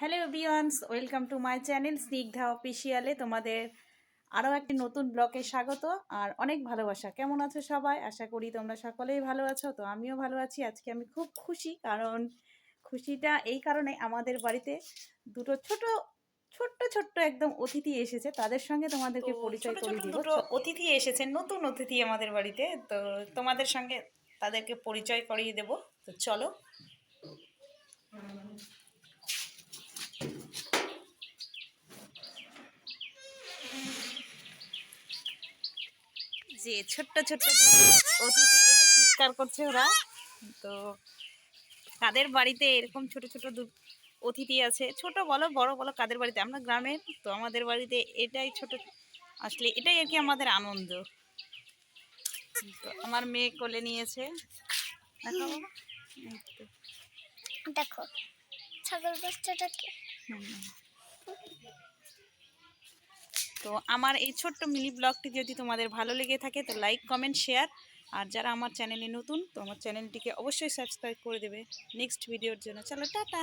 Hello বিয়ন্স welcome to my channel Snigdha অফিসিয়ালে। তোমাদের আরও একটি নতুন ব্লগে স্বাগত আর অনেক ভালোবাসা। কেমন আছো সবাই? আশা করি তোমরা সকলেই ভালো আছো। তো আমিও ভালো আছি। আজকে আমি খুব খুশি কারণ খুশিটা এই কারণে আমাদের বাড়িতে দুটো ছোট ছোট্ট ছোট্ট একদম অতিথি এসেছে। তাদের সঙ্গে তোমাদেরকে পরিচয় করে দিব। দুটো অতিথি এসেছে নতুন অতিথি আমাদের বাড়িতে। তো তোমাদের সঙ্গে তাদেরকে পরিচয় করিয়ে দেব। তো চলো যে ছোট্ট ছোট্ট অতিথি চিৎকার করছে ওরা। তো কাদের বাড়িতে এরকম ছোট ছোট অতিথি আছে। ছোট বলো বড় বলো কাদের বাড়িতে? আমরা গ্রামের তো আমাদের বাড়িতে এটাই ছোট। আসলে এটাই আর কি আমাদের আনন্দ। তো আমার মেয়ে কোলে নিয়েছে। দেখো। দেখো ছাগল বাচ্চাটাকে। তো আমার এই ছোট্ট মিনি ব্লগটি যদি তোমাদের ভালো লেগে থাকে, তো লাইক কমেন্ট শেয়ার আর যারা আমার চ্যানেলে নতুন, তো আমার চ্যানেলটিকে অবশ্যই সাবস্ক্রাইব করে দেবে। নেক্সট ভিডিওর জন্য। চলো, টাটা!